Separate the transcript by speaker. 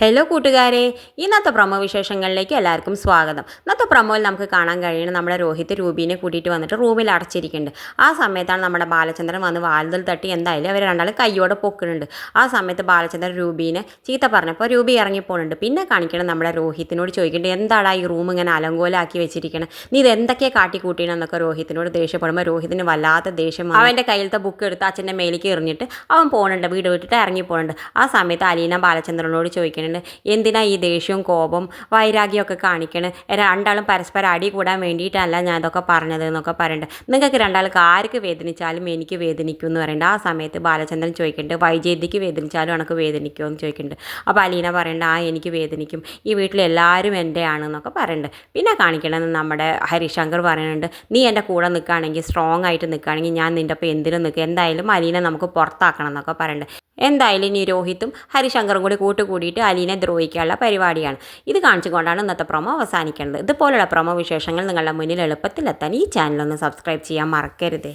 Speaker 1: Hello കൂട്ടുകാരെ. ഇന്നത്തെ promo വിശേഷങ്ങളിലേക്ക് എല്ലാവർക്കും സ്വാഗതം. ഇന്നത്തെ പ്രൊമോയിൽ നമുക്ക് കാണാൻ കഴിയുന്നത് നമ്മുടെ രോഹിത് രൂപീനെ കൂട്ടിയിട്ട് വന്നിട്ട് റൂമിൽ അടച്ചിരിക്കുന്നുണ്ട്. ആ സമയത്താണ് നമ്മുടെ ബാലചന്ദ്രൻ വന്ന് വാലുതൽ തട്ടി എന്തായാലും അവർ രണ്ടാളും കയ്യോടെ പൊക്കുന്നുണ്ട്. ആ സമയത്ത് ബാലചന്ദ്രൻ രൂപീനെ ചീത്ത പറഞ്ഞപ്പോൾ രൂപി ഇറങ്ങിപ്പോണുണ്ട് പിന്നെ കാണിക്കണം നമ്മുടെ രോഹിത്തിനോട് ചോദിക്കേണ്ടത് എന്താടാ ഈ റൂം ഇങ്ങനെ അലങ്കോലാക്കി വെച്ചിരിക്കണം? നീ ഇത് എന്തൊക്കെ കാട്ടിക്കൂട്ടിയെന്നൊക്കെ രോഹിത്തിനോട് ദേഷ്യപ്പെടുമ്പോൾ രോഹിത്തിന് വല്ലാത്ത ദേഷ്യം. അവന്റെ കയ്യിലത്തെ ബുക്ക് എടുത്ത് അച്ഛന്റെ മേലേക്ക് എറിഞ്ഞിട്ട് അവൻ പോകുന്നുണ്ട് വീട് വിട്ടിട്ട് ഇറങ്ങി ആ സമയത്ത് അലീന ബാലചന്ദ്രനോട് ചോദിക്കുന്നുണ്ട് എന്തിനാ ഈ ദേഷ്യവും കോപം വൈരാഗ്യമൊക്കെ കാണിക്കണേ? രണ്ടാളും പരസ്പരം അടി കൂടാൻ വേണ്ടിയിട്ടല്ല ഞാൻ ഇതൊക്കെ പറഞ്ഞത് എന്നൊക്കെ പറയുന്നുണ്ട് നിങ്ങൾക്ക് രണ്ടാൾക്ക് ആർക്ക് വേദനിച്ചാലും എനിക്ക് വേദനിക്കും എന്ന് പറയുന്നുണ്ട് ആ സമയത്ത് ബാലചന്ദ്രൻ ചോദിക്കുന്നുണ്ട് വൈജയന്തിക്ക് വേദനിച്ചാലും എനിക്ക് വേദനിക്കുമോ എന്ന് ചോദിക്കുന്നുണ്ട് അപ്പോൾ അലീന പറയുന്നുണ്ട് ആ എനിക്ക് വേദനിക്കും. ഈ വീട്ടിൽ എല്ലാവരും എന്റെ ആണെന്നൊക്കെ പറയുന്നുണ്ട് പിന്നെ കാണിക്കണമെന്ന് നമ്മുടെ ഹരിശങ്കർ പറയുന്നുണ്ട് നീ എന്റെ കൂടെ നിൽക്കുകയാണെങ്കിൽ സ്ട്രോങ് ആയിട്ട് നിൽക്കുകയാണെങ്കിൽ ഞാൻ നിന്റെ ഒപ്പം എന്തിനും നിൽക്കും. എന്തായാലും അലീന നമുക്ക് പുറത്താക്കണം എന്നൊക്കെ പറയുന്നുണ്ട് എന്തായാലും ഇനി രോഹിത്തും ഹരിശങ്കറും കൂടി കൂട്ടുകൂടിയിട്ട് അലീനെ ദ്രോഹിക്കാനുള്ള പരിപാടിയാണ്. ഇത് കാണിച്ചുകൊണ്ടാണ് ഇന്നത്തെ പ്രൊമോ അവസാനിക്കേണ്ടത് ഇതുപോലുള്ള പ്രൊമോ വിശേഷങ്ങൾ നിങ്ങളുടെ മുന്നിൽ എളുപ്പത്തിലെത്താൻ ഈ ചാനലൊന്ന് സബ്സ്ക്രൈബ് ചെയ്യാൻ മറക്കരുതേ.